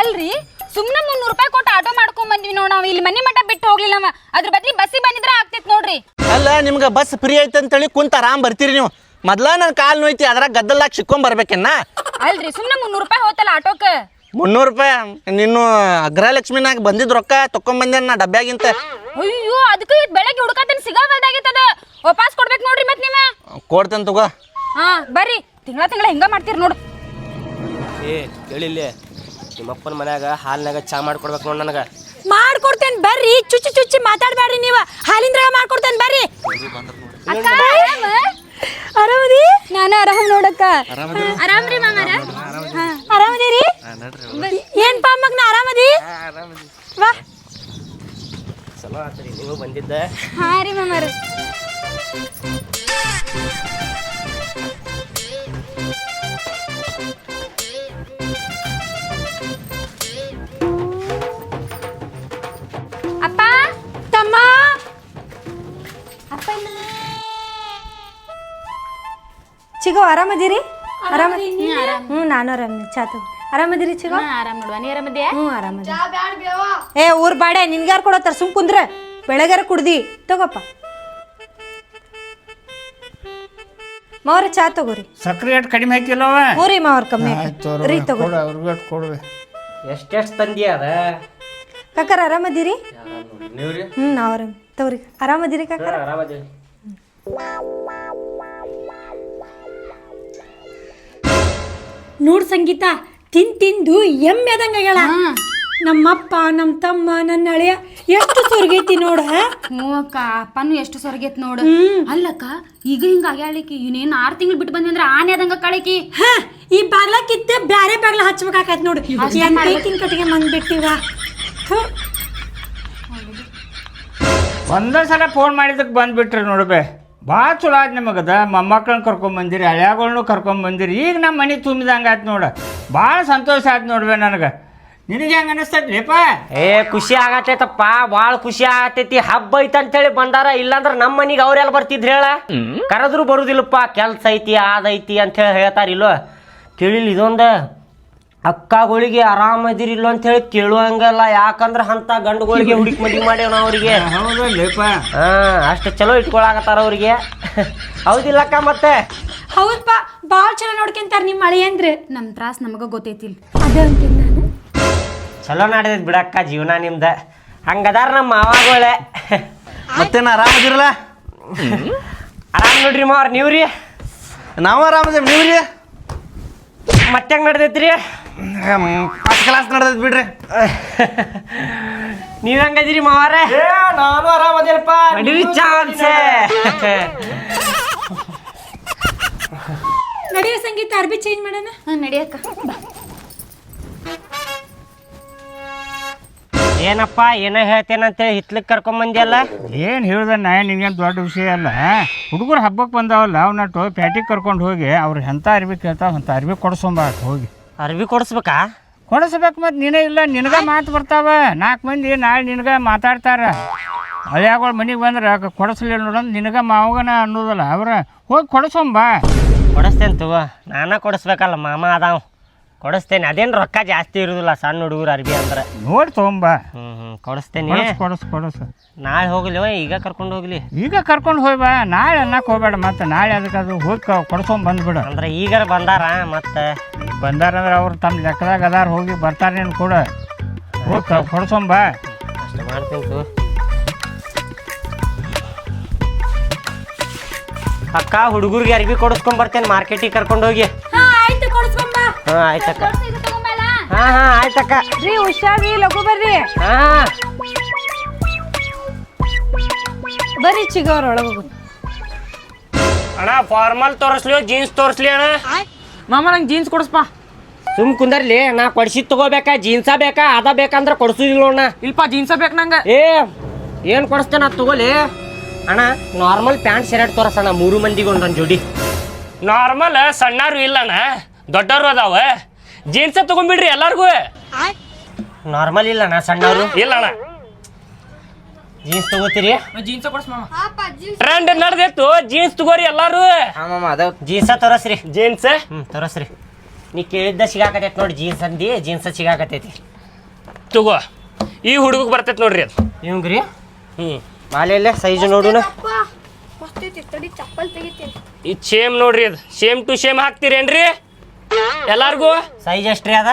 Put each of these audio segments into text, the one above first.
ಅಲ್ರಿ? ಸುಮ್ನೆ ಮುನ್ನೂರು ರೂಪಾಯಿ ಕೊಟ್ಟು ಆಟೋ ಮಾಡ್ಕೊಂಡ್ ಬಂದ್ವಿ ನೋಡ್ ನಾವು. ಇಲ್ಲಿ ಮನೆ ಮಠ ಬಿಟ್ಟು ಹೋಗ್ಲಿಲ್ಲ ನಾವ ಅದ್ರ ಬದ್ಲಿ ಬಸ್ಸಿಗೆ ಬಂದಿದ್ರೆ ಆಗ್ತೈತ್ ನೋಡ್ರಿ. ಅಲ್ಲ ನಿಮ್ಗೆ ಬಸ್ ಫ್ರೀ ಐತೆ ಅಂತೇಳಿ ಕುಂತ ಆರಾಮ್ ಬರ್ತೀರಿ ನೀವು. ಮೊದ್ಲ ನನ್ನ ಕಾಲು ನೋಯ್ತಿ ಅದ್ರಾಗ ಗದ್ದಲ್ದಾಗ ಸಿಕ್ಕೊಂಡ್ ಬರ್ಬೇಕೆನ್ನ ಅಲ್ರಿ ಸುಮ್ನೆ ಮುನ್ನೂರು ರೂಪಾಯಿ ಹೋತಲ್ಲ ಆಟೋಕ ಮುನ್ನೂರು ರೂಪಾಯಿ ನೀನು ಅಗ್ರಲಕ್ಷ್ಮಿನಾಗ ಬಂದಿದ್ ರೊಕ್ಕ ತಕೊಂಡ್ ನಾ ಡಬ್ಬ್ಯಾಗಿಂತ ಅಯ್ಯೋ ಅದಕ್ಕೆ ಇವತ್ತು ಬೆಳಗ್ಗೆ ಹುಡುಕಾತನ ಸಿಗವಲ್ದಾಗಿತ್ತದ ವಾಪಸ್ ಕೊಡ್ಬೇಕು ನೋಡ್ರಿ ಮತ್ತೆ ನೀವ. ಕೊಡ್ತೇನೆ ತಗೋ. ಹಾ ಬರ್ರಿ. ತಿಂಗಳ ತಿಂಗಳ ಹಿಂಗ ಮಾಡ್ತೀರಿ ನೋಡು. ಏ ಕೇಳಿಲ್ಲಿ. ನಿಮ್ಮಪ್ಪನ ಮನ್ಯಾಗ ಹಾಲಿನಾಗ ಚಾ ಮಾಡ್ಕೊಡ್ಬೇಕು ನೋಡ್ ನನಗೆ. ಮಾಡ್ಕೊಡ್ತೇನೆ ಬರ್ರಿ ಚುಚ್ಚಿ ಚುಚ್ಚಿ ಮಾತಾಡ್ಬೇಡ್ರಿ ನೀವು. ಹಾಲಿಂದ್ರಾಗ ಮಾಡ್ಕೊಡ್ತೇನೆ ಬರ್ರಿ. ಅಕ್ಕ ಆರಾಮ? ಆರಾಮದಿ? ನಾನು ಆರಾಮ್ ನೋಡಕ್ಕ. ಆರಾಮ್ರಿ ಮಾಮಾರ ಆರಾಮದಿರಿ? ಏನ್ ಪಾ ಮಗ್ನ ಆರಾಮದಿ. ವಾ. ಚಲೋ ಆತ್ರಿ ನೀವು ಬಂದಿದ್ದ? ಹಾ ರೀ ಮಾಮಾರ. ಚಿಗೋ ಆರಾಮದಿರಿ ಆರಾಮ ಹ್ಞೂ ನಾನು? ಆರಾಮ. ಚಾತು ಆರಾಮದಿರಿ ಚಿಗೋ? ಆರಾಮ್ ನೋಡುವ. ನೀ ಆರಾಮದ್ಯಾ ಹ್ಞೂ ಆರಾಮದಿ ಏ ಊರ್ ಬಾಡೆ ನಿನ್ಗ್ಯಾರು ಕೊಡತ್ತಾರ ಸುಮ್ ಕುಂದ್ರ. ಬೆಳಗಾರ ಕುಡ್ದಿ. ತಗೋಪ್ಪ. ಮಾವ್ರ ಚಾ ತಗೋರಿ. ಸಕ್ರೆ ರೇಟ್ ಕಡಿಮೆ ಹಾಕಿಲ್ಲವ ಹ್ಞೂ ರೀ ಮಾವ್ರ ಕಮ್ಮಿ ಆಯ್ತು ರೀ ತಗೋ ಕೊಡು ಅವ್ರಿಗೆ ಕೊಡುವೆ ಎಷ್ಟೆಷ್ಟು ತಂದಿ ಅದ? ಕಾಕರ್ ಆರಾಮದಿರಿ ನೀವ್ರಿ? ಹ್ಞೂ ನಾವು ಆರಾಮ್. ತಗೋರಿ. ಆರಾಮದಿರಿ ಕಾಕರ್? ಆರಾಮದೇವಿ ನೋಡ್ ಸಂಗೀತ ತಿನ್ ತಿಂದು ಎಮ್ಮೆ ಆದಂಗಾಗ್ಯಾಳ ನಮ್ಮಪ್ಪ ನಮ್ಮ ತಮ್ಮ ನನ್ನ ಅಳಿಯ ಎಷ್ಟು ಸೊರ್ಗೈತಿ ನೋಡ ಹ್ಞೂ ಅಕ್ಕ ಅಪ್ಪನು ಎಷ್ಟು ಸೊರಗೈತ್ ನೋಡು. ಅಲ್ಲಕ್ಕ ಈಗ ಹಿಂಗ ಆಗ್ಯಾಳಿಕಿ ಇನ್ನೇನು ಆರು ತಿಂಗಳು ಬಿಟ್ಟು ಬಂದ್ವಿ ಅಂದ್ರೆ ಆನೆ ಆದಂಗ ಕಳಕಿ. ಹ ಈ ಬಾಗ್ಲ ಕಿತ್ತೆ ಬ್ಯಾರೆ ಬಾಗ್ಲ ಹಚ್ಬೇಕಾಕತ್ ನೋಡು. ಎಂತೈಕಿನ ಕಟ್ಟಿಗೆ ಮಂದ್ ಬಿಟ್ಟಿವ ಒಂದೇ ಸಲ ಫೋನ್ ಮಾಡಿದಕ್ಕೆ ಬಂದ್ಬಿಟ್ರಿ ನೋಡ್ಬೆ ಭಾಳ ಚಲೋ ಆಯ್ತು ನಿಮಗದ. ಮೊಮ್ಮಕ್ಕಳನ್ನ ಕರ್ಕೊಂಬಂದಿರಿ ಹಳ್ಯಾಗಳ್ನು ಕರ್ಕೊಂಬಂದಿರಿ ಈಗ ನಮ್ಮ ಮನೆ ತುಂಬಿದಂಗೆ ಆಯ್ತು ನೋಡ. ಭಾಳ ಸಂತೋಷ ಆಯ್ತು ನೋಡ್ಬೆ ನನಗೆ. ನಿನಗೆ ಹೆಂಗೆ ಅನಿಸ್ತೈತ್ಲಿಪ್ಪ ಏ ಖುಷಿ ಆಗತ್ತೈತಪ್ಪ ಭಾಳ ಖುಷಿ ಆಗತೈತಿ. ಹಬ್ಬ ಐತೆ ಅಂತೇಳಿ ಬಂದಾರ ಇಲ್ಲಾಂದ್ರೆ ನಮ್ಮ ಮನೆಗೆ ಅವ್ರೆಲ್ಲ ಬರ್ತಿದ್ರು ಹೇಳ? ಕರೆದ್ರು ಬರುದಿಲ್ಲಪ್ಪ. ಕೆಲ್ಸ ಐತಿ ಅದೈತಿ ಅಂತ ಹೇಳಿ ಹೇಳ್ತಾರ ಇಲ್ಲೋ. ಕೇಳಿಲ್ಲ ಇದೊಂದ. ಅಕ್ಕಗಳಿಗೆ ಆರಾಮದಿರಿ ಇಲ್ಲ ಅಂತ ಹೇಳಿ ಕೇಳುವಂಗಲ್ಲ ಯಾಕಂದ್ರ ಅಂತ ಗಂಡುಗಳಿಗೆ ಹುಡುಕಿ ಮದುವೆ ಮಾಡ್ಯಾವ ನಾವು ಅವ್ರಿಗೆ. ಹಾ ಅಷ್ಟು ಚಲೋ ಇಟ್ಕೊಳಕತ್ತಾರ ಅವ್ರಿಗೆ. ಹೌದಿಲ್ಲಕ್ಕ ಮತ್ತೆ? ಹೌದಪ್ಪ ಬಾಳ್ ಚಲೋ ನೋಡ್ಕೊಂತಾರ ನಿಮ್ಮ ಅಂದ್ರೆ. ನಮ್ಮ ತ್ರಾಸ್ ನಮಗ ಗೊತ್ತೈತಿಲ್. ಅದ ಅಂತೀನಿ ನಾನು. ಚಲೋ ನಡೆದೈತಿ ಬಿಡಕ್ಕ ಜೀವನ ನಿಮ್ದ. ಹಂಗದಾರ ನಮ್ಮ ಮಾವಾಗೋಳೆ. ಮತ್ತೇನು ಆರಾಮದಿರಲ್ಲ ಆರಾಮ್ ನೋಡ್ರಿ ಮಾವ್ರ ನೀವ್ರಿ? ನಾವು ಆರಾಮದೇವ್ ನೀವು ರೀ ಮತ್ತೆ ಹೆಂಗ್ ನಡ್ದೈತ್ರಿ? ಫಸ್ಟ್ ಕ್ಲಾಸ್ ನಡೆದೈತೆ ಬಿಡ್ರಿ. ನೀವ್ ಹೆಂಗದಿರಿ ಮಾವಾರೆ? ನಾನು ಆರಾಮದೇನಪ್ಪ ನಡೀರಿ ಚಾನ್ಸ್ ನಡೆಯೋ ಸಂಗೀತ ಅರ್ಬಿ ಚೇಂಜ್ ಮಾಡೋಣ? ಹಾ ನಡಿಯಕ್ಕ. ಏನಪ್ಪ ಏನೋ ಹೇಳ್ತೇನಂತೇಳಿ ಹಿತ್ಲಕ್ ಕರ್ಕೊಂಡ್ ಬಂದಿಯಲ್ಲ? ಏನು ಹೇಳ್ದೆ ನಾ ನಿನ್ಗೇನು ದೊಡ್ಡ ವಿಷಯ ಅಲ್ಲ. ಹುಡುಗರು ಹಬ್ಬಕ್ಕೆ ಬಂದಾವಲ್ಲ ಅವನಟ್ಟು ಪ್ಯಾಟಿಗೆ ಕರ್ಕೊಂಡು ಹೋಗಿ ಅವ್ರು ಎಂಥ ಅರ್ಬಿ ಕೇಳ್ತಾವ ಅಂಥ ಅರ್ಬಿ ಕೊಡ್ಸೊಂಬಾಕ ಹೋಗಿ. ಅರ್ವಿ ಕೊಡಿಸ್ಬೇಕಾ? ಕೊಡಿಸ್ಬೇಕು ಮತ್ತು ನೀನೇ ಇಲ್ಲ ನಿನಗ ಮಾತು ಬರ್ತಾವ. ನಾಲ್ಕು ಮಂದಿ ನಾಳೆ ನಿನಗೆ ಮಾತಾಡ್ತಾರ. ಹಳ್ಯಾಗಳು ಮನೆಗೆ ಬಂದ್ರೆ ಕೊಡಿಸ್ಲಿಲ್ಲ ನೋಡಂದ್ ನಿನಗೆ ಮಾವಗನ ಅನ್ನೋದಲ್ಲ ಅವ್ರ ಹೋಗಿ ಕೊಡಿಸೋಂಬಾ. ಕೊಡಿಸ್ತೇನೆ ತಗೋ. ನಾನೇ ಕೊಡಿಸ್ಬೇಕಲ್ಲ ಮಾಮ ಅದಾವ್. ಕೊಡಿಸ್ತೇನೆ. ಅದೇನು ರೊಕ್ಕ ಜಾಸ್ತಿ ಇರುದಿಲ್ಲ ಸಣ್ಣ ಹುಡುಗರು ಅರ್ಬಿ ಅಂದ್ರೆ ನೋಡಿ ತೊಗೊಂಬ. ಹ್ಮ್ ಹ್ಞೂ ಕೊಡಿಸ್ತೇನೆ. ಕೊಡಸ್ ಕೊಡಸ್ ಕೊಡಸ್. ನಾಳೆ ಹೋಗ್ಲಿ ಈಗ ಕರ್ಕೊಂಡು ಹೋಗ್ಲಿ. ಈಗ ಕರ್ಕೊಂಡು ಹೋಯ್ ಬಾ. ನಾಳೆ ಅನ್ನಕ್ಕೆ ಹೋಗ್ಬೇಡ ಮತ್ತೆ. ನಾಳೆ ಅದಕ್ಕೆ ಅದು ಹೋಗಿ ಕೊಡ್ಸೊಂಬ ಬಂದ್ಬಿಡು. ಅಂದ್ರೆ ಈಗಾರ ಬಂದಾರ ಮತ್ತೆ? ಬಂದಾರಂದ್ರೆ ಅವ್ರು ತಮ್ಮ ಲೆಕ್ಕದಾಗ ಅದಾರ ಹೋಗಿ ಬರ್ತಾರೆ ನೀನು ಕೂಡ. ಹೋಗಿ ಕೊಡ್ಸೊಂಬ ಅಷ್ಟು ಮಾಡ್ತೀನಿ ತಗೋ ಅಕ್ಕ ಹುಡುಗರಿಗೆ ಅರ್ಬಿ ಕೊಡಿಸ್ಕೊಂಡ್ ಬರ್ತೇನೆ. ಮಾರ್ಕೆಟಿಗೆ ಕರ್ಕೊಂಡು ಹೋಗಿ. ಹಾ ಆಯ್ತು ಕೊಡ್ಸ್ಕೊಂಬ ಹಾ ಆಯ್ತಕ್ಕ. ಹಾ ಹಾ ಆಯ್ತಕ್ಕ. ರೀ ಹುಷಾರಿ ಲಘು ಬರ್ರಿ. ಹಾ ಬರ್ರಿ ಚಿಗವ್ರ ಒಳಗೆ ಹೋಗು. ಅಣ್ಣ ಫಾರ್ಮಲ್ ತೋರಿಸ್ಲಿ ಜೀನ್ಸ್ ತೋರಿಸ್ಲಿ ಅಣ್ಣ? ಮಾಮ ನಂಗೆ ಜೀನ್ಸ್ ಕೊಡಿಸ್ಪಾ ಸುಮ್ ಕುಂದರ್ಲಿ ನಾ ಕೊಡ್ಸಿದ್ ತಗೋಬೇಕಾ ಜೀನ್ಸ ಬೇಕಾ ಅದ ಬೇಕಂದ್ರ ಕೊಡ್ಸುದಿಲ್ಲ ಅಣ್ಣ ಇಲ್ಪ ಜೀನ್ಸ ಬೇಕು ನಂಗೆ. ಏ ಏನ್ ಕೊಡಿಸ್ತೇನೆ ಅದು ತಗೋಲಿ? ಅಣ್ಣ ನಾರ್ಮಲ್ ಪ್ಯಾಂಟ್ ಶರ್ಟ್ ತೋರಿಸಣ್ಣ ಮೂರು ಮಂದಿಗೆ ಒಂದೊಂದು ಜೋಡಿ. ನಾರ್ಮಲ್ ಸಣ್ಣರು ಇಲ್ಲಣ್ಣ. ದೊಡ್ಡವರು ಅದಾವ. ಜೀನ್ಸ ತಗೊಂಡ್ಬಿಡ್ರಿ ಎಲ್ಲಾರ್ಗು. ನಾರ್ಮಲ್ ಇಲ್ಲ ಸಣ್ಣವರು. ಇಲ್ಲಣ್ಣ ಜೀನ್ಸ್ ತಗೋತೀರಿ? ಜೀನ್ಸ ಕೊಡಿಸ್ ಮಾಮ. ಟ್ರೆಂಡ್ ನಡೆದಿತ್ತು ಜೀನ್ಸ್ ತಗೋರಿ ಎಲ್ಲಾರು ಜೀನ್ಸ ತೋರಸ್ರಿ. ಜೀನ್ಸ್? ಹ್ಮ್ ತೋರಸ್ರಿ. ನೀ ಕೇಳಿದ್ದ ಸಿಗಾಕತೈತಿ ನೋಡಿ ಜೀನ್ಸ್ ಅಂದಿ ಜೀನ್ಸ್ ಸಿಗಾಕತೈತಿ. ತಗೋ. ಈ ಹುಡುಗ ಬರ್ತೈತೆ ನೋಡ್ರಿ ಅದು. ಇವಂಗ್ರಿ ಹ್ಞೂ ಮಾಲೆಯಲ್ಲೇ ಸೈಜ್ ನೋಡುನ ಈ ಸೇಮ್ ನೋಡ್ರಿ ಅದು. ಸೇಮ್ ಟು ಸೇಮ್ ಹಾಕ್ತೀರೇನ್ರಿ? ಎಲ್ಲಾರ್ಗೂ? ಸೈಜ್ ಎಷ್ಟ್ರಿ ಅದ?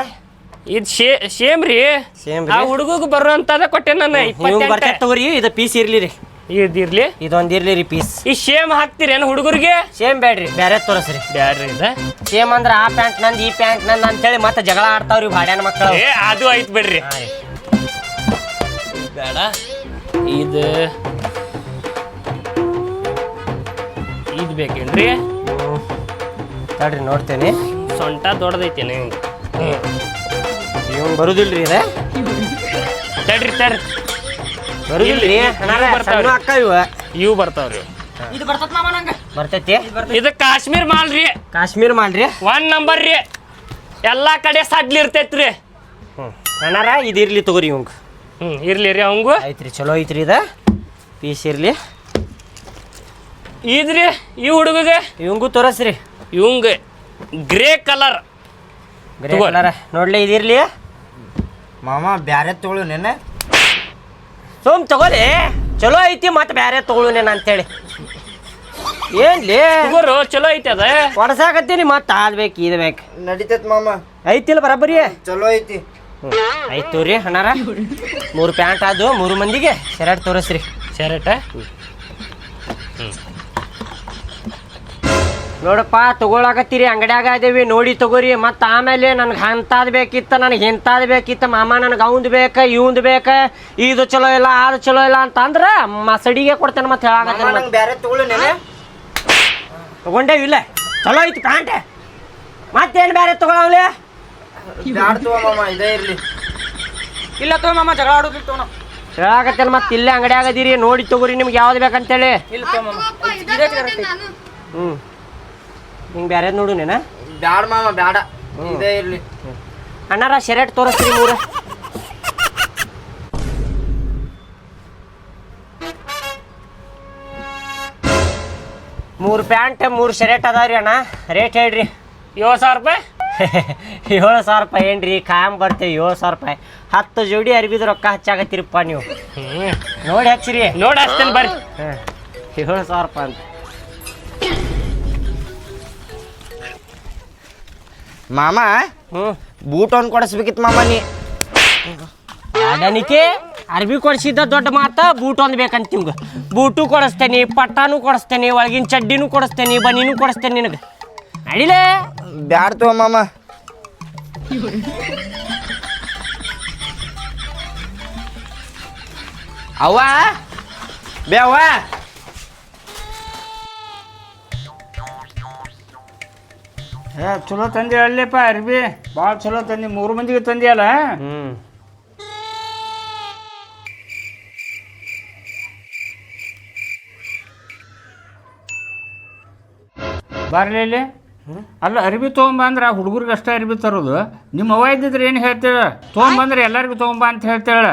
ಇದು ಶೇ ಸೇಮ್ ರೀ ಸೇಮ್ ಆ? ಹುಡುಗಗೆ ಬರುವಂತದ ಕೊಟ್ಟೆ ನಾನು ನೀವು ಬರ್ತೈತೆ ತಗೋರಿ ಇದು ಪೀಸ್ ಇರ್ಲಿ ರೀ ಇದು ಇರ್ಲಿ ಇದೊಂದು ಇರ್ಲಿ ರೀ ಪೀಸ್ ಈ ಸೇಮ್ ಹಾಕ್ತಿರೇನು ಹುಡುಗರಿಗೆ? ಸೇಮ್ ಬೇಡ್ರಿ ಬೇರೆ ತೋರಿಸ್ರಿ. ಬೇಡ್ರಿ ಇದು? ಸೇಮ್ ಅಂದ್ರ ಆ ಪ್ಯಾಂಟ್ ನಂದು ಈ ಪ್ಯಾಂಟ್ ನಂದು ಅಂತೇಳಿ ಮತ್ತೆ ಜಗಳ ಆಡ್ತಾವ್ರಿ ಭಾಡ್ಯಾನ ಮಕ್ಕಳು ಏ ಅದು ಐತ್ ಬಿಡ್ರಿ. ಬೇಡ. ಇದು ಇದು ಬೇಕೇನ್ರಿ? ತಡ್ರಿ ನೋಡ್ತೇನೆ. ಸೊಂಟ ದೊಡ್ಡದೈತೇನೆ ಇವ್ ಬರುದಿಲ್ರಿ ಇದ ತಡ್ರಿ ತಡ್ರಿ. ಬರುದಿಲ್ರಿ? ಇವ್ ಅಣ್ಣಾರ, ಬರ್ತಾವ್ರಿ. ಅಕ್ಕ ಇವ. ಇವು ಬರ್ತಾವ್ರಿ. ಇದು ಬರ್ತದ ಮಾಮ ನಂಗೆ. ಬರ್ತೈತಿ? ಇದು ಕಾಶ್ಮೀರ್ ಮಾಲ್ ರೀ ಕಾಶ್ಮೀರ್ ರೀ ಒನ್ ನಂಬರ್ ರೀ. ಎಲ್ಲಾ ಕಡೆ ಸಡ್ಲಿ ಇರ್ತೈತ್ರಿ. ಹ್ಞೂ ಇದು ಇರ್ಲಿ ತಗೋರಿ ಇವಂಗ. ಹ್ಞೂ ಇರ್ಲಿ ರೀ ಅವಂಗು. ಐತ್ರಿ ಚಲೋ ಐತ್ರಿ ಇದ. ಪೀಸ್ ಇರ್ಲಿ. ಇದ್ರಿ ಈ ಹುಡುಗಗೆ. ಇವಂಗು ತೋರಿಸ್ರಿ. ಇವಂಗ. Grey colour. ಗ್ರೇ ತಗೋ. ಕಲರ್. ನೋಡ್ಲಿ ಇದಿರ್ಲಿ. ಮಾಮ ಬ್ಯಾರೆ ತೊಗೊಳು ನೆನೆ ಸೋಮ್ ತಗೋಲಿ. ಚಲೋ ಐತಿ ಮತ್ತೆ ಬ್ಯಾರೆ ತಗೊಳುನೇನ ಅಂತೇಳಿ. ಏನ್ಲಿ? ಹುಡುಗರು ಚಲೋ ಐತಿ ಅದ. ಹೊಡ್ಸಾಕತ್ತೀನಿ ಮತ್ತೆ ಅದ್ ಬೇಕು ಇದು ಬೇಕು. ನಡಿತೈತ್ ಮಾಮ. ಐತಿಲ್ಲ ಬರಬ್ಬರಿ ಚಲೋ ಐತಿ. ಐತ್ ರೀ ಅಣ್ಣಾರ. ಮೂರು ಪ್ಯಾಂಟ್ ಅದು ಮೂರು ಮಂದಿಗೆ. ಶರ್ಟ್ ತೋರಿಸ್ರಿ. ಶರ್ಟ್? ನೋಡಪ್ಪ ತಗೊಳಕತ್ತೀರಿ ಅಂಗಡ್ಯಾಗ ಅದೇವಿ ನೋಡಿ ತಗೋರಿ ಮತ್ತು ಆಮೇಲೆ ನನಗೆ ಹಂತಾದ್ ಬೇಕಿತ್ತು ನನಗೆ ಇಂಥದ್ದು ಬೇಕಿತ್ತು ಮಾಮ ನನಗೆ ಅವಂದ್ ಬೇಕು ಇವಂದ್ ಬೇಕು ಇದು ಚಲೋ ಇಲ್ಲ ಅದು ಚಲೋ ಇಲ್ಲ ಅಂತ ಅಂದ್ರೆ ಮಸಡಿಗೆ ಕೊಡ್ತೇನೆ ಮತ್ತೆ ಹೇಳಾಕತ್ತೇನೆ ನೆನೆ. ತಗೊಂಡೇವ್ ಇಲ್ಲ ಚಲೋ ಐತಿ ಪ್ಯಾಂಟ್. ಮತ್ತೇನು ಬೇರೆ ತಗೊಳವ್ಲೆ ಇದೇ ಇರ್ಲಿ. ಇಲ್ಲ ತಗೋ ಮಾಮ ಜಗಳ ಆಡೋದಿಲ್ಲ ತಗೋ ನಾವು. ಹೇಳಾಕತ್ತೇನೆ ಮತ್ತೆ ಇಲ್ಲೇ ಅಂಗಡಿ ಅದೀರಿ ನೋಡಿ ತಗೋರಿ ನಿಮ್ಗೆ ಯಾವ್ದು ಬೇಕಂತೇಳಿ. ಇಲ್ಲ ತಗೋ ಮಾಮ. ಹ್ಞೂ ಹಿಂಗೆ ಬೇರೆ ನೋಡು ನೀನ. ಬ್ಯಾಡ ಮಾಮ ಬ್ಯಾಡ. ಇದೇ ಇರ್ಲಿ. ಅಣ್ಣಾರ ಶರ್ಟ್ ತೋರಿಸ್ತೀರಿ ಮೂರ. ಮೂರು ಪ್ಯಾಂಟ್ ಮೂರು ಶರ್ಟ್ ಅದಾವ್ರಿ ಅಣ್ಣ. ರೇಟ್ ಹೇಳ್ರಿ. ಏಳು ಸಾವಿರ ರೂಪಾಯಿ? ಏಳು ಸಾವಿರ ರೂಪಾಯಿ ಏನ್ರಿ? ಕಾಯಂ ಬರ್ತೇವೆ ಏಳು ಸಾವಿರ ರೂಪಾಯಿ. ಹತ್ತು ಜೋಡಿ ಅರ್ಬಿದ ರೊಕ್ಕ ಹಚ್ಚಾಕತ್ತೀರಪ್ಪ ನೀವು. ನೋಡಿ ಹಚ್ಚಿರಿ. ನೋಡಿ ಹಚ್ತೇನೆ ಬರ್ರಿ. ಹಾಂ ಏಳು ಸಾವಿರ ರೂಪಾಯಿ ಅಂತ. ಮಾಮ ಹ್ಞೂ. ಬೂಟ್ ಒಂದು ಕೊಡಿಸ್ಬೇಕಿತ್ತು ಮಾಮ ನೀ. ಅಡನಿಕೆ ಅರ್ಬಿ ಕೊಡಿಸಿದ್ದ ದೊಡ್ಡ ಮಾತ ಬೂಟ್ ಒಂದು ಬೇಕಂತ ನಿಮ್ಗೆ. ಬೂಟು ಕೊಡಿಸ್ತೇನೆ ಪಟ್ಟಾನು ಕೊಡಿಸ್ತೇನೆ ಒಳಗಿನ ಚಡ್ಡಿನೂ ಕೊಡಿಸ್ತೇನೆ ಬನೀನು ಕೊಡಿಸ್ತೇನೆ ನಿನಗೆ. ಅಡಿಲೇ ಬ್ಯಾಡ ತೋ ಮಾಮ. ಅವ್ವ? ಬೇ ಏ ಚಲೋ ತಂದೆ ಅಲ್ಲಿಪ್ಪ ಅರ್ಬಿ. ಭಾಳ ಚಲೋ ತಂದಿ ಮೂರು ಮಂದಿಗೆ ತಂದಿಯಲ್ಲ? ಹ್ಮ್. ಬರ್ಲಿ ಇಲ್ಲಿ. ಅಲ್ಲ ಅರ್ಬಿ ತೊಗೊಂಬಂದ್ರೆ ಹುಡುಗರಿಗೆ ಅಷ್ಟೇ ಅರ್ಬಿ ತರೋದು. ನಿಮ್ಮ ಅವ್ವ ಇದ್ದಿದ್ರೆ ಏನು ಹೇಳ್ತೇವೆ ತೊಗೊಂಬಂದ್ರೆ ಎಲ್ಲರಿಗೂ ತೊಗೊಂಬ ಅಂತ ಹೇಳ್ತೇಳ.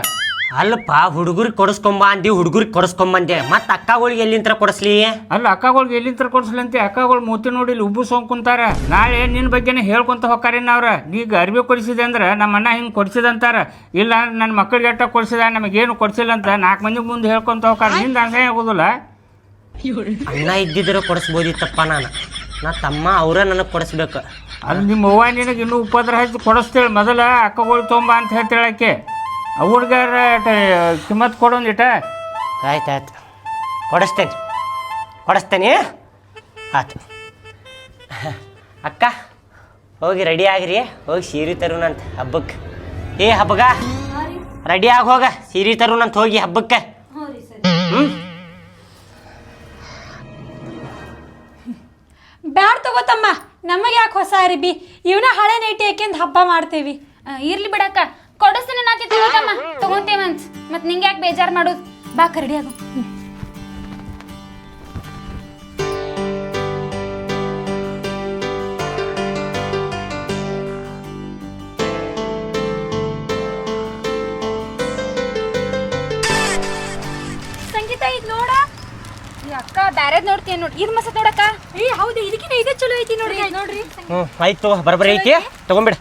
ಅಲ್ಲಪ್ಪ ಹುಡುಗರಿಗೆ ಕೊಡಿಸ್ಕೊಂಬ ಅಂದಿ ಹುಡುಗರಿಗೆ ಕೊಡಿಸ್ಕೊಂಬಂದೆ ಮತ್ತೆ ಅಕ್ಕಗಳಿಗೆ ಎಲ್ಲಿಂತ್ರ ಕೊಡಿಸ್ಲಿ? ಅಲ್ಲ ಅಕ್ಕಗಳ್ಗೆ ಕೊಡಸ್ಲಿ ಅಂತ? ಅಕ್ಕಗಳು ಮೂತಿ ನೋಡಿ ಇಲ್ಲಿ ಸೋಂಕು ಕುಂತಾರ. ನಾಳೆ ನಿನ್ನ ಬಗ್ಗೆನೇ ಹೇಳ್ಕೊಂತ ಹೋಕಾರೇನ ಅವ್ರ? ಈಗ ಅರ್ಬಿ ಕೊಡಿಸಿದೆ ಅಂದ್ರೆ ನಮ್ಮ ಅಣ್ಣ ಹಿಂಗೆ ಕೊಡಿಸಿದಂತಾರ ಇಲ್ಲ ನನ್ನ ಮಕ್ಕಳಿಗೆ ಎಟ್ಟ ಕೊಡಿಸಿದ ನಮಗೇನು ಕೊಡಿಸಿಲ್ಲ ಅಂತ ನಾಲ್ಕು ಮಂದಿ ಮುಂದೆ ಹೇಳ್ಕೊಂತ ಹೋಕಾರ ನಿಂದ ಅಸಹ್ಯ ಆಗೋದಿಲ್ಲ? ಅಣ್ಣ ಇದ್ದಿದ್ರೆ ಕೊಡಿಸ್ಬೋದಿತ್ತಪ್ಪ ನಾನು. ನಾ ತಮ್ಮ ಅವ್ರ ನನಗೆ ಕೊಡಿಸ್ಬೇಕು. ಅಲ್ಲಿ ನಿಮ್ಮ ಅವ್ವ ನಿನಗೆ ಇನ್ನೂ ಉಪದ್ರ ಹಚ್ಚಿ ಕೊಡಿಸ್ತೇಳಿ ಮೊದಲ. ಅಕ್ಕಗಳು ತೊಂಬ ಅಂತ ಹೇಳ್ತೇಳಕ್ಕೆ. ಅವ್ರಿಗಾರ ಕಿಮ್ಮತ್ ಇಟ? ಆಯ್ತು ಆಯ್ತು. ಕೊಡಿಸ್ತೇನೆ. ಕೊಡಿಸ್ತೇನೆ? ಆಯ್ತು. ಅಕ್ಕ ಹೋಗಿ ರೆಡಿ ಆಗಿರಿ. ಹೋಗಿ ಸೀರೆ ತರುನಂತ ಹಬ್ಬಕ್ಕೆ. ಏ ಹಬ್ಬಗ? ರೆಡಿ ಆಗಿ ಹೋಗ. ಸೀರೆ ತರುನಂತ ಹೋಗಿ ಹಬ್ಬಕ್ಕೆ. ಹ್ಞೂ ಬ್ಯಾಡ್ ತಗೋತಮ್ಮ. ನಮಗೆ ಯಾಕೆ ಹೊಸ ಅರಿಬಿ? ಇವನ ಹಳೆ ನೈಟಿ ಹಾಕಿಂದ ಹಬ್ಬ ಮಾಡ್ತೇವಿ. ಇರ್ಲಿ ಬಿಡಕ್ಕ. ಕೊಡಿಸ್ತೀನಿ ನಾತಿ ತಗೋತಮ್ಮ ತಗೊಂತೇವಂತ ಮತ್ ನಿಂಗೆ ಯಾಕೆ ಬೇಜಾರ್ ಮಾಡೋದು? ಬಾ ಕರಡಿ ಆಗು. ಸಂಗೀತ ಇದು ನೋಡ. ಈ ಅಕ್ಕ ಬ್ಯಾರೆದ್ ನೋಡ್ತೀನಿ ನೋಡಿ. ಇದು ಮಸ್ತ್ ನೋಡಕ್ಕ ಏ, ಹೌದು, ಇದಕ್ಕಿಂತ ಇದೇ ಚಲೋ ಐತಿ ನೋಡ್ರಿ. ನೋಡ್ರಿ ಹ್ಞೂ ಆಯ್ತು ಬರಬರಿ ಐತಿ. ತಗೊಂಬಿಡ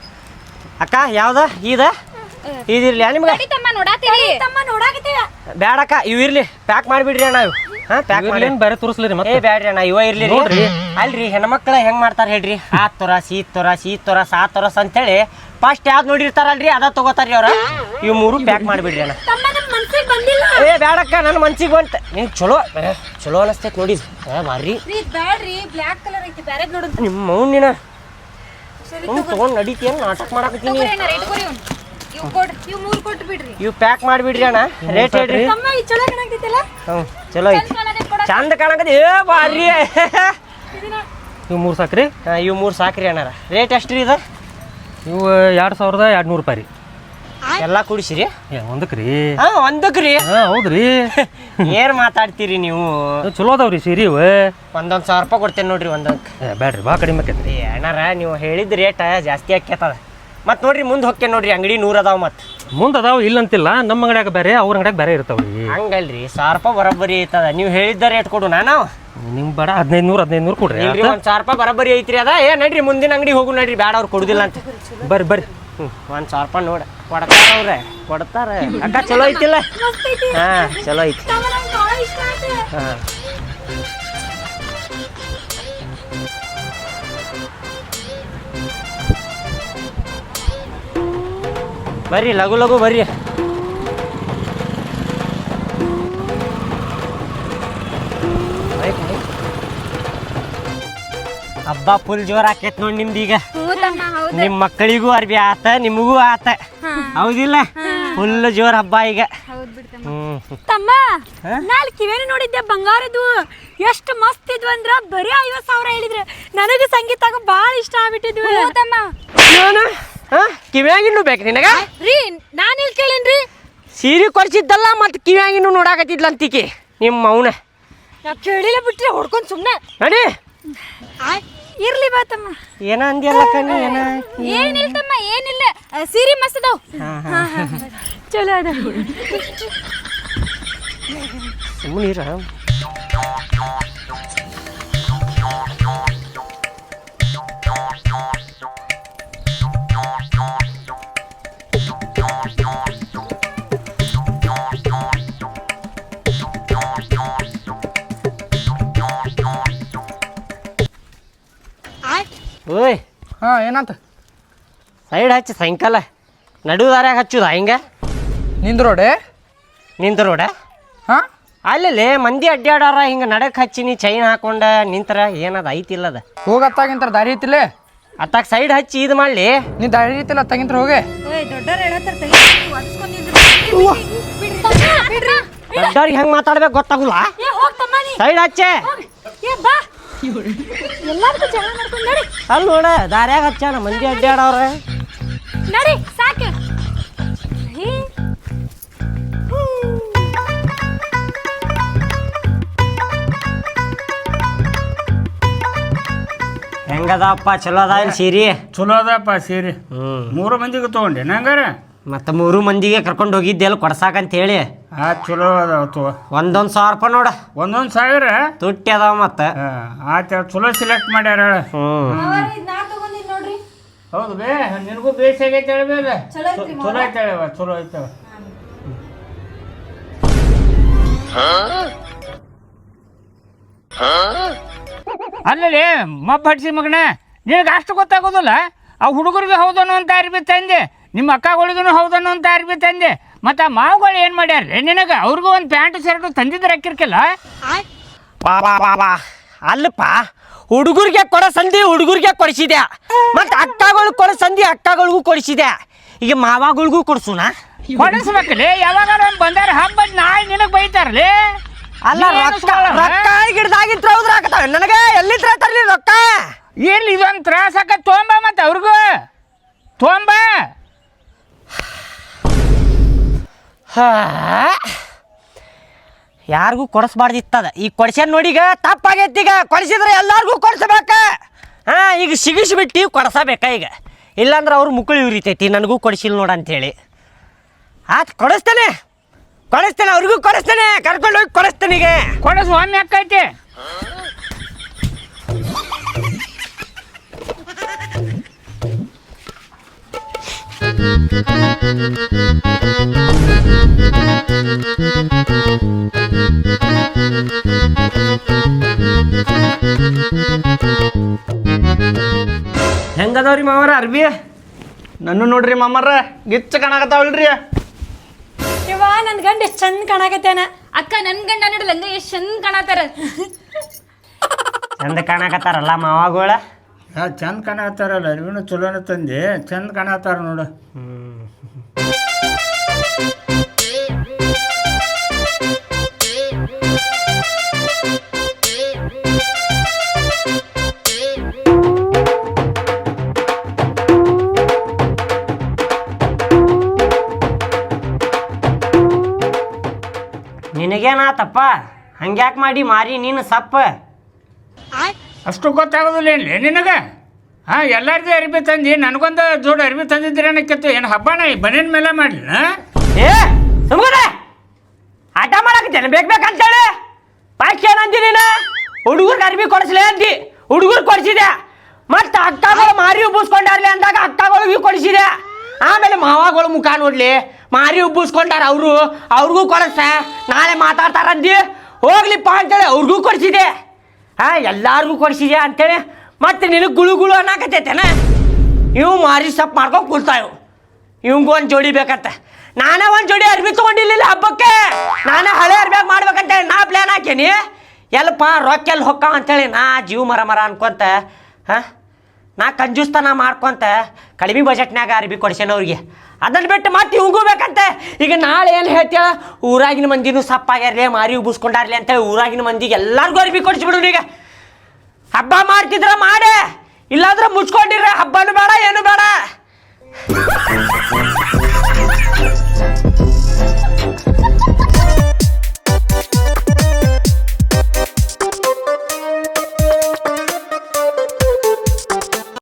ಅಕ್ಕ, ಯಾವ್ದ? ಇದ ಇದಿರ್ಲಿ ನಿಮ್ಗೆ. ತಮ್ಮ ನೋಡಾತೀರಿ. ತಮ್ಮ ನೋಡಾಕತ್ತೀವ ಬ್ಯಾಡಕ್ಕ ಇವ್ ಇರ್ಲಿ. ಪ್ಯಾಕ್ ಮಾಡಿಬಿಡ್ರಿ ಅಣ್ಣ ಇವು. ಹಾ ಪ್ಯಾಕ್ ಮಾಡಿ. ಬೇರೆ ತೋರಿಸ್ಲಿ ಏ ಬ್ಯಾಡ್ರಿ ಅಣ್ಣ ಇವ ಇರ್ಲಿ ರೀ. ಅಲ್ರಿ ಹೆಣ್ಮಕ್ಳ ಹೆಂಗ್ ಮಾಡ್ತಾರ ಹೇಳ್ರಿ? ಆ ತೊರ ಸೀತ್ ತೊರ ಸೀ ತೊರ ಸಾ ತೊರಸ್ ಅಂತೇಳಿ ಫಸ್ಟ್ ಯಾವ್ದು ನೋಡಿರ್ತಾರಲ್ರಿ ಅದ ತಗೋತಾರ್ರಿ ಅವ್ರ. ಇವ್ ಮೂರು ಪ್ಯಾಕ್ ಮಾಡಿಬಿಡ್ರಿ ಅಣ್ಣ. ಏ ಬ್ಯಾಡಕ್ಕ ನನ್ನ ಮನ್ಸಿಗೆ ಬಂತ. ನೀ ಚಲೋ ಏ, ಚಲೋ ಅನಸ್ತೈತ್ ನೋಡಿ ಏ ಮಾರಿ ರೀ ಬ್ಯಾಡ್ರಿ ಬ್ಲ್ಯಾಕ್ ಕಲರ್ ಐತಿ ಬ್ಯಾರೆ ನೋಡೋದು ನಿಮ್ಮ ಮೌನಿನ ಹ್ಞೂ ತೊಗೊಂಡು ನಡೀತೀನಿ ನಾಟಕ ಮಾಡಕತ್ತೀನಿ. ಇವ್ ಪ್ಯಾಕ್ ಮಾಡಿಬಿಡ್ರಿ ಅಣ್ಣ. ರೇಟ್ ಹೇಳ್ರಿ. ಹ್ಞೂ ಚಲೋ ಐತಿ. ಚಂದ ಕಾಣಕತ್ತಿ ಏ ಬಾರಿ ಇವು ಮೂರು ಸಾಕ್ರಿ. ಹಾಂ ಇವು ಮೂರು ಸಾಕ್ರಿ ಅಣ್ಣಾರ. ರೇಟ್ ಎಷ್ಟು ರೀ ಇದು? ಇವು ಎರಡು ಸಾವಿರದ ಎರಡು ನೂರು ರೂಪಾಯಿ ರೀ. ಎಲ್ಲ ಕುಡಿಸಿರಿ? ಏ ಒಂದಕ್ಕೆ ರೀ. ಹಾಂ ಒಂದಕ್ಕೆ ರೀ. ಹಾಂ ಹೌದ್ರಿ. ಏನು ಮಾತಾಡ್ತೀರಿ ನೀವು? ಇವು ಚಲೋ ಅದಾವ್ರಿ ಸೀರಿ ಇವು. ಒಂದೊಂದು ಸಾವಿರ ರೂಪಾಯಿ ಕೊಡ್ತೇನೆ ನೋಡ್ರಿ ಒಂದಕ್ಕೆ ಬೇಡ್ರಿ ಬ್ಯಾಡ್ರಿ ಭಾಳ ಕಡಿಮೆ ಆಕೈತಿ ಏ ಅಣ್ಣಾರ ನೀವು ಹೇಳಿದ ರೇಟ್ ಜಾಸ್ತಿ ಆಕೇತದ. ಮತ್ತೆ ನೋಡ್ರಿ ಮುಂದೆ ಹೋಗ್ತೇನೆ ನೋಡ್ರಿ ಅಂಗಡಿ ನೂರು ಅದಾವ ಮತ್ತೆ. ಮುಂದೆ ಅದಾವ ಇಲ್ಲಂತಿಲ್ಲ ನಮ್ಮ ಅಂಗಡಿಯಾಗ ಬೇರೆ ಅವ್ರ ಅಂಗಡಿಯಾಗ ಬೇರೆ ಇರ್ತಾವ್ರಿ. ಹಂಗಲ್ರಿ ಸಾವಿರ ರೂಪಾಯಿ ಬರೋಬ್ಬರಿ ಐತದ. ನೀವು ಹೇಳಿದ್ದ ರೇಟ್ ಕೊಡು ನಾವು. ನಿಮ್ಗೆ ಬೇಡ ಹದಿನೈದು ನೂರು ಹದಿನೈದು ನೂರು ಕೊಡ್ರಿ ಇಲ್ರಿ ಒಂದು ಸಾವಿರ ರೂಪಾಯಿ ಬರೋಬ್ಬರಿ ಐತ್ರಿ ಅದ. ಏ ನಡ್ರಿ ಮುಂದಿನ ಅಂಗಡಿ ಹೋಗು ನಡ್ರಿ ಬೇಡ ಅವ್ರು ಕೊಡುದಿಲ್ಲ ಅಂತ. ಬರ್ರಿ ಬರ್ರಿ. ಹ್ಞೂ ಒಂದು ಸಾವಿರ ರೂಪಾಯಿ ನೋಡ ಕೊಡ್ತಾರ ಅವ್ರೆ ಕೊಡ್ತಾರ. ಅಕ್ಕ ಚಲೋ ಐತಿಲ್ಲ? ಹಾ ಚಲೋ ಐತಿ. ಹಾ. ಬರ್ರಿ ಲಘು ಲಘು ಬರ್ರಿ. ಹಬ್ಬ ಫುಲ್ ಜೋರ್ ಆಕೇತ್ ನೋಡಿ ನಿಮ್ದು ಈಗ. ಹ್ಞೂ ತಮ್ಮ ಹೌದು. ನಿಮ್ ಮಕ್ಕಳಿಗೂ ಅರ್ಬಿ ಆತ ನಿಮಗೂ ಆತ. ಹೌದಿಲ್ಲ? ಫುಲ್ ಜೋರ್ ಹಬ್ಬ ಈಗ. ತಮ್ಮ ನಾಲ್ ಕಿವೇನು ನೋಡಿದ್ದೆ ಬಂಗಾರದು ಎಷ್ಟು ಮಸ್ತ್ ಇದ್ವು ಅಂದ್ರ ಬರೀ ಐವತ್ ಸಾವಿರ ಹೇಳಿದ್ರು. ನನಗೆ ಸಂಗೀತ ಭಾಳ ಇಷ್ಟ ಆಗ್ಬಿಟ್ಟಿದ್ವಿ. ತಮ್ಮ ಹಾ ಕಿವ್ಯಾಗಿನ್ನು ಬೇಕು ನಿನಗ? ರೀ ನಾನು ಇಲ್ಲಿ ಕೇಳೇನ್ರಿ? ಸೀರೆ ಕೊಡ್ಸಿದ್ದಲ್ಲ ಮತ್ತೆ ಕಿವ್ಯಾಗಿನ್ನು ನೋಡಾಕತ್ತಿದ್ಲಂತಿಕಿ ನಿಮ್ಮ ಮೌನ. ನಾ ಕೇಳಿಲ್ಲ ಬಿಟ್ರೆ ಹೊಡ್ಕೊಂಡು ಸುಮ್ಮನೆ ನಡಿ. ಇರ್ಲಿ ಬಾ ತಮ್ಮ. ಏನ ಅಂದ್ಯಲ್ಲ ಕಣ್ಣಿ ಏನ? ಏನಿಲ್ಲ. ತಮ್ಮ ಏನಿಲ್ಲ ಸೀರೆ ಮಸ್ತ್ ಅದಾವ್. ಚಲೋ ಅದ ಸುಮ್ಮನಿರ ಓಯ್. ಹಾಂ ಏನಂತ? ಸೈಡ್ ಹಚ್ಚಿ ಸಾಯಂಕಾಲ. ನಡು ದಾರ್ಯಾಗ ಹಚ್ಚುದ ಹಿಂಗ? ನಿಂದ್ರೋಡೆ ನಿಂತ ರೋಡ? ಹಾಂ? ಅಲ್ಲಲ್ಲಿ ಮಂದಿ ಅಡ್ಡಾಡಾರ ಹಿಂಗ ನಡಕ್ ಹಚ್ಚಿನಿ ಚೈನ್ ಹಾಕೊಂಡ ನಿಂತರ ಏನದ ಐತಿಲ್ಲದ ಹೋಗತ್ತಾಗಿಂತರ ದಾರಿ ಐತಿಲ್ಲ? ಅತ್ತಾಗ ಸೈಡ್ ಹಚ್ಚಿ ಇದು ಮಾಡ್ಲಿ. ನೀ ದಾರಿ ಐತಿಲ್ಲ ಅತ್ತಾಗಿಂತರ ಹೋಗೆ. ದೊಡ್ಡವ್ರಿಗೆ ಹೆಂಗ್ ಮಾತಾಡ್ಬೇಕು ಗೊತ್ತಾಗುಲ್ಲ? ಹೋಗ್ ತಮ್ಮ ನೀ. ಸೈಡ್ ಹಚ್ಚೆ. ಏ ಬಾ. ಎಲ್ಲಾರ್ಗೂ ಜಗಳ ಮಾಡ್ಕೊಂಡ್ ನಡಿ. ಅಲ್ಲಿ ನೋಡ ದಾರ್ಯಾಗ ಹಚ್ಚಾನ ಮಂದಿ ಅಡ್ಡಾಡವ್ರ ನಡಿ ಸಾಕು. ಹೇ. ಹೆಂಗದಪ್ಪ ಚಲೋ ಅದ ಇಲ್ಲಿ ಸೀರಿ? ಚಲೋ ಅದಪ್ಪ ಸೀರೆ. ಹ್ಮ್. ಮೂರು ಮಂದಿಗೆ ತೊಗೊಂಡೆ. ನಂಗಾರ? ಮತ್ತ ಮೂರು ಮಂದಿಗೆ ಕರ್ಕೊಂಡು ಕೊಡ್ಸಾಕ ಕೊಡ್ಸಾಕಂತ ಹೇಳಿ ಆ ಚಲೋ ಅದಾವ ತೋ. ಒಂದೊಂದ್ ಸಾವಿರ ರೂಪಾಯಿ ನೋಡ. ಒಂದೊಂದು ಸಾವಿರ? ತುಟ್ಟಿ ಅದಾವ ಮತ್ತ. ಚಲೋ ಸಿಲೆಕ್ಟ್ ಮಾಡ್ಯಾರ ಹ್ಞೂ ಹೌದು ಬೇ ನಿನಗೂ ಬೇಸ್ ಆಗೈತೆ ಚಲೋ ಐತೆ ಚಲೋ ಐತವ ಅಲ್ಲಲ್ಲಿ ಮಬ್ಬ ಹಡ್ಸಿ ಮಗನ ನಿನಗೆ ಅಷ್ಟು ಗೊತ್ತಾಗೋದಿಲ್ಲ? ಆ ಹುಡುಗರಿಗೆ ಹೌದನು ಅಂತ ಅರ್ಬಿ ತಂದೆ? ನಿಮ್ಮ ಅಕ್ಕಗಳಿಗೂ ಹೌದನ್ನು ಅಂತ ಅರ್ಬಿ ತಂದೆ? ಮತ್ತು ಆ ಮಾವುಗಳು ಏನು ಮಾಡ್ಯಾರ ನಿನಗೆ ಅವ್ರಿಗೂ ಒಂದು ಪ್ಯಾಂಟ್ ಶರ್ಟು ತಂದಿದ್ರೆ ಹಾಕಿರ್ಕಿಲ್ಲ? ವಾ ವಾ ವಾ ವಾ. ಅಲ್ಲಪ್ಪ ಹುಡುಗರಿಗೆ ಕೊಡೋ ಸಂಧಿ ಹುಡುಗರಿಗೆ ಕೊಡಿಸಿದೆ ಮತ್ತೆ ಅಕ್ಕಗಳು ಕೊಡೋ ಸಂಧಿ ಅಕ್ಕಗಳಿಗೂ ಕೊಡಿಸಿದೆ ಈಗ ಮಾವಾಗಳಿಗೂ ಕೊಡ್ಸೋಣ ಕೊಡಿಸ್ಬೇಕಲ್ಲಿ ಯಾವಾಗ ಬಂದಾರ ಹಬ್ಬ ನಾಳೆ ನಿನಗೆ ಬೈತಾರಲೇ? ಅಲ್ಲ ರೊಕ್ಕ? ರೊಕ್ಕ ಗಿಡದಾಗಿತ್ತು ಹೌದ್ರ ಹಾಕತಾವ ನನಗೆ ಎಲ್ಲಿತ್ರ ತರ್ಲಿ ರೊಕ್ಕ? ಏನ್ ಇದೊಂದು ತ್ರಾಸ ಹಾಕ ತೊಂಬ ಮತ್ತೆ ಅವ್ರಿಗೂ? ತೊಂಬ? ಹಾ. ಯಾರಿಗೂ ಕೊಡಿಸ್ಬಾರ್ದಿತ್ತದ. ಈಗ ಕೊಡ್ಸ್ಯಾನ ನೋಡಿಗ ತಪ್ಪಾಗೈತಿ ಈಗ. ಕೊಡಿಸಿದ್ರೆ ಎಲ್ಲಾರ್ಗೂ ಕೊಡಿಸ್ಬೇಕ. ಹಾ ಈಗ ಸಿಗಿಸ್ಬಿಟ್ಟು ಕೊಡಿಸಬೇಕ ಈಗ. ಇಲ್ಲಾಂದ್ರೆ ಅವ್ರ ಮುಕ್ಕಳು ಇವ್ರಿತೈತಿ ನನಗೂ ಕೊಡಿಸಿಲ್ಲ ನೋಡ ಅಂತೇಳಿ. ಆತು ಕೊಡಿಸ್ತಾನೆ. ಕೊಡಿಸ್ತಾನೆ ಅವ್ರಿಗೂ ಕೊಡಿಸ್ತಾನೆ. ಕರ್ಕೊಂಡು ಹೋಗಿ ಕೊಡಿಸ್ತಾನೆ ಈಗ. ಕೊಡಿಸು ಒಮ್ಮೆ ಯಾಕೈತಿ Thank you. ಹೆಂಗದವ್ರಿ ಮಾವರ ಅರ್ಬಿ? ನನ್ನ ನೋಡ್ರಿ ಮಾಮರ ಗಿಚ್ಚ ಕಾಣಕತ್ತಾವಲ್ರಿ. ಯವ್ವ ನನ್ನ ಗಂಡ ಎಷ್ಟು ಚಂದ ಕಾಣಕತ್ತೇನ ಅಕ್ಕ ನನ್ ಗಂಡ ನೋಡಲ್ಲ ಹಂಗ ಎಷ್ಟ್ ಚಂದ ಕಾಣತಾರ. ಚಂದ ಕಾಣಕತ್ತಾರಲ್ಲ ಮಾವಾಗೋಳ? ಚಂದ್ ಚಂದ ಕಾಣತ್ತಾರಲ್ಲ ಅರ್ವಿನೂ ಚಲೋನ ತಂದೆ ಚಂದ ಕಾಣತ್ತಾರ ನೋಡು. ನಿನಗೇನಾತಪ್ಪ ಹಂಗ್ಯಾಕ್ ಮಾಡಿ ಮಾರಿ ನೀನು ಸಪ್ಪ? ಅಷ್ಟು ಗೊತ್ತಾಗೋದಿಲ್ಲ ಏನ್ಲಿ? ನಿನಗೆ? ಹಾಂ ಎಲ್ಲಾರ್ದು ಅರಿವಿ ತಂದು ನನಗೊಂದು ಜೋಡಿ ತಂದಿದ್ರೆ ಏನಕ್ಕಿತ್ತು ಏನು ಹಬ್ಬನ ಈ ಬನಿನ ಮೇಲೆ ಮಾಡಲಿ ಏ ಸುಮ್ಮನೆ ಆಟ ಬೇಕ ಬೇಕು ಬೇಕಂತೇಳಿ ಪಾಕಿ ಏನಂದಿ ನೀನು? ಹುಡುಗರ್ಗೆ ಅರ್ಬಿ ಕೊಡಿಸ್ಲೇ ಅಂದಿ. ಹುಡುಗರು ಕೊಡಿಸಿದೆ ಮತ್ತೆ ಅಕ್ಕಗಳು ಮಾರಿ ಉಬ್ಬಿಸ್ಕೊಂಡಾರ್ಲಿ ಅಂದಾಗ ಅಕ್ಕಗಳಿಗೂ ಕೊಡಿಸಿದೆ ಆಮೇಲೆ ಮಾವಾಗಳು ಮುಖ ನೋಡ್ಲಿ. ಮಾರಿ ಉಬ್ಬಿಸ್ಕೊಂಡಾರ ಅವರು. ಅವ್ರಿಗೂ ಕೊಡಸ. ನಾಳೆ ಮಾತಾಡ್ತಾರಂದಿ. ಹೋಗ್ಲಿಪ್ಪ ಅಂತೇಳಿ ಅವ್ರಿಗೂ ಕೊಡಿಸಿದೆ. ಹಾ, ಎಲ್ಲಾರ್ಗೂ ಕೊಡಿಸಿದೆ ಅಂತೇಳಿ. ಮತ್ತೆ ನಿನಗೆ ಗುಳು ಗುಳು ಅನ್ನಕತ್ತೈತೆನ? ಇವು ಮಾರಿ ಸಪ್ ಮಾಡ್ಕೊಂಡು ಕೂಲ್ತಾವು ಇವಂಗೂ ಒಂದು ಜೋಡಿ ಬೇಕಂತ. ನಾನೇ ಒಂದು ಜೋಡಿ ಅರ್ಬಿ ತೊಗೊಂಡಿಲ್ಲ ಹಬ್ಬಕ್ಕೆ. ನಾನೇ ಹಳೆ ಅರ್ಬ್ಯಾಗ ಮಾಡ್ಬೇಕಂತೇಳಿ ನಾ ಪ್ಲ್ಯಾನ್ ಹಾಕೇನಿ. ಎಲ್ಲಪ್ಪ ರೊಕ್ಕ ಎಲ್ಲಿ ಹೊಕ್ಕಾವ ಅಂತೇಳಿ ನಾ ಜೀವ ಮರ ಮರ ಅನ್ಕೊಂತ, ಹಾಂ? ನಾ ಕಂಜೂಸ್ತನ ಮಾಡ್ಕೊಂತ ಕಡಿಮೆ ಬಜೆಟ್ನಾಗ ಅರ್ಬಿ ಕೊಡ್ಸೇನ ಅವ್ರಿಗೆ. ಅದನ್ನ ಬಿಟ್ಟು ಮತ್ತೆ ಉಗುಬೇಕಂತೆ. ಈಗ ನಾಳೆ ಏನು ಹೇಳ್ತೀಯ? ಊರಾಗಿನ ಮಂದಿನೂ ಸಪ್ಪಾಗಿರಲಿ ಮಾರಿ ಉಬ್ಬಿಸ್ಕೊಂಡಾರ್ಲಿ ಅಂತ ಊರಾಗಿನ ಮಂದಿಗೆ ಎಲ್ಲರಿಗೂ ಅರ್ಬಿ ಕೊಡಿಸ್ಬಿಡು ಈಗ ಹಬ್ಬ ಮಾಡ್ತಿದ್ರೆ ಮಾಡೆ. ಇಲ್ಲಾಂದ್ರೆ ಮುಚ್ಕೊಂಡಿರ ಹಬ್ಬನೂ ಬೇಡ, ಏನು ಬೇಡ.